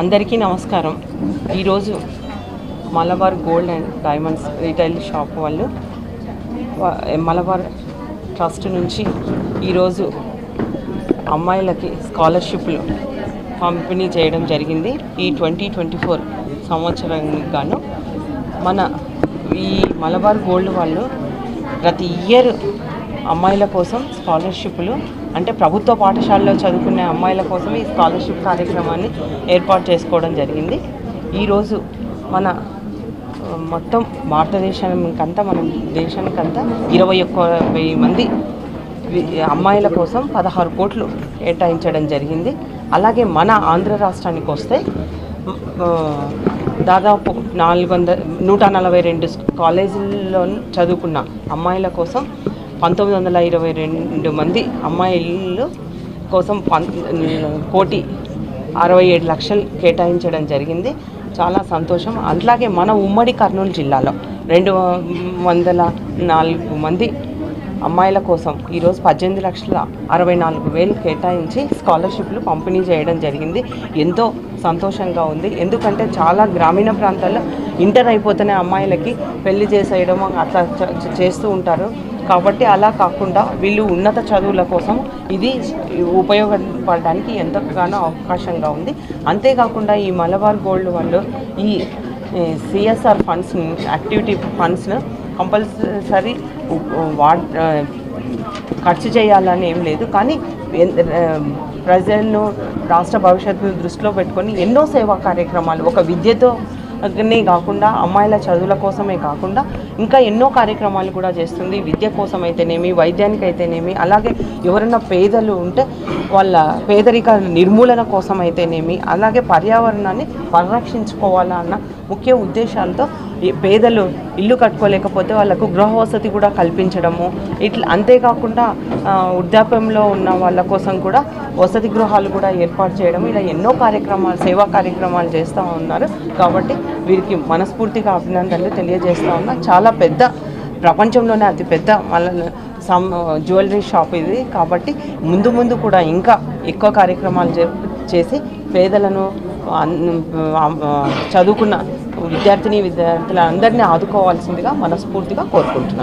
అందరికీ నమస్కారం. ఈరోజు Malabar gold and diamonds retail shop వాళ్ళు మలబార్ ట్రస్ట్ నుంచి ఈరోజు అమ్మాయిలకి స్కాలర్షిప్లు పంపిణీ చేయడం జరిగింది. ఈ ట్వంటీ ట్వంటీ ఫోర్ సంవత్సరానికి గాను మన ఈ మలబార్ గోల్డ్ వాళ్ళు ప్రతి ఇయర్ అమ్మాయిల కోసం స్కాలర్షిప్లు అంటే ప్రభుత్వ పాఠశాలలో చదువుకునే అమ్మాయిల కోసం ఈ స్కాలర్షిప్ కార్యక్రమాన్ని ఏర్పాటు చేసుకోవడం జరిగింది. ఈరోజు మన మొత్తం భారతదేశానికంతా మన దేశానికంతా ఇరవై ఒక్క వెయ్యి మంది అమ్మాయిల కోసం పదహారు కోట్లు కేటాయించడం జరిగింది. అలాగే మన ఆంధ్ర రాష్ట్రానికి వస్తే దాదాపు నాలుగు వందల నూట నలభై రెండు కాలేజీల్లో చదువుకున్న అమ్మాయిల కోసం పంతొమ్మిది వందల ఇరవై రెండు మంది అమ్మాయిలు కోసం పం కోటి అరవై ఏడు లక్షలు కేటాయించడం జరిగింది. చాలా సంతోషం. అట్లాగే మన ఉమ్మడి కర్నూలు జిల్లాలో రెండు వందల నాలుగు మంది అమ్మాయిల కోసం ఈరోజు పద్దెనిమిది లక్షల అరవై నాలుగు వేలు కేటాయించి స్కాలర్షిప్లు పంపిణీ చేయడం జరిగింది. ఎంతో సంతోషంగా ఉంది. ఎందుకంటే చాలా గ్రామీణ ప్రాంతాల్లో ఇంటర్ అయిపోతున్న అమ్మాయిలకి పెళ్ళి చేసేయడం అట్లా చేస్తూ ఉంటారు. కాబట్టి అలా కాకుండా వీళ్ళు ఉన్నత చదువుల కోసం ఇది ఉపయోగపడడానికి ఎంతగానో అవకాశంగా ఉంది. అంతేకాకుండా ఈ మలబార్ గోల్డ్ వాళ్ళు ఈ సిఎస్ఆర్ ఫండ్స్ని యాక్టివిటీ ఫండ్స్ను కంపల్సరీ వాడ్ ఖర్చు చేయాలని ఏం లేదు. కానీ ఎన్- ప్రజలను రాష్ట్ర భవిష్యత్తును దృష్టిలో పెట్టుకొని ఎన్నో సేవా కార్యక్రమాలు ఒక విద్యతో నే కాకుండా అమ్మాయిల చదువుల కోసమే కాకుండా ఇంకా ఎన్నో కార్యక్రమాలు కూడా చేస్తుంది. విద్య కోసం అయితేనేమి వైద్యానికి అయితేనేమి అలాగే ఎవరైనా పేదలు ఉంటే వాళ్ళ పేదరిక నిర్మూలన కోసం అయితేనేమి అలాగే పర్యావరణాన్ని పరిరక్షించుకోవాలా అన్న ముఖ్య ఉద్దేశాలతో పేదలు ఇల్లు కట్టుకోలేకపోతే వాళ్ళకు గృహ వసతి కూడా కల్పించడము. ఇట్లా అంతేకాకుండా వృద్ధాప్యంలో ఉన్న వాళ్ళ కోసం కూడా వసతి గృహాలు కూడా ఏర్పాటు చేయడం ఇలా ఎన్నో కార్యక్రమాలు సేవా కార్యక్రమాలు చేస్తూ ఉన్నారు. కాబట్టి వీరికి మనస్ఫూర్తిగా అభినందనలు తెలియజేస్తూ ఉన్నా. చాలా పెద్ద ప్రపంచంలోనే అతిపెద్ద వాళ్ళ మళ్ళీ సమ్ జ్యువెలరీ షాప్ ఇది. కాబట్టి ముందు ముందు కూడా ఇంకా ఎక్కువ కార్యక్రమాలు చే- చేసి పేదలను చదువుకున్న విద్యార్థిని విద్యార్థులందరినీ ఆదుకోవాల్సిందిగా మనస్ఫూర్తిగా కోరుకుంటున్నాను.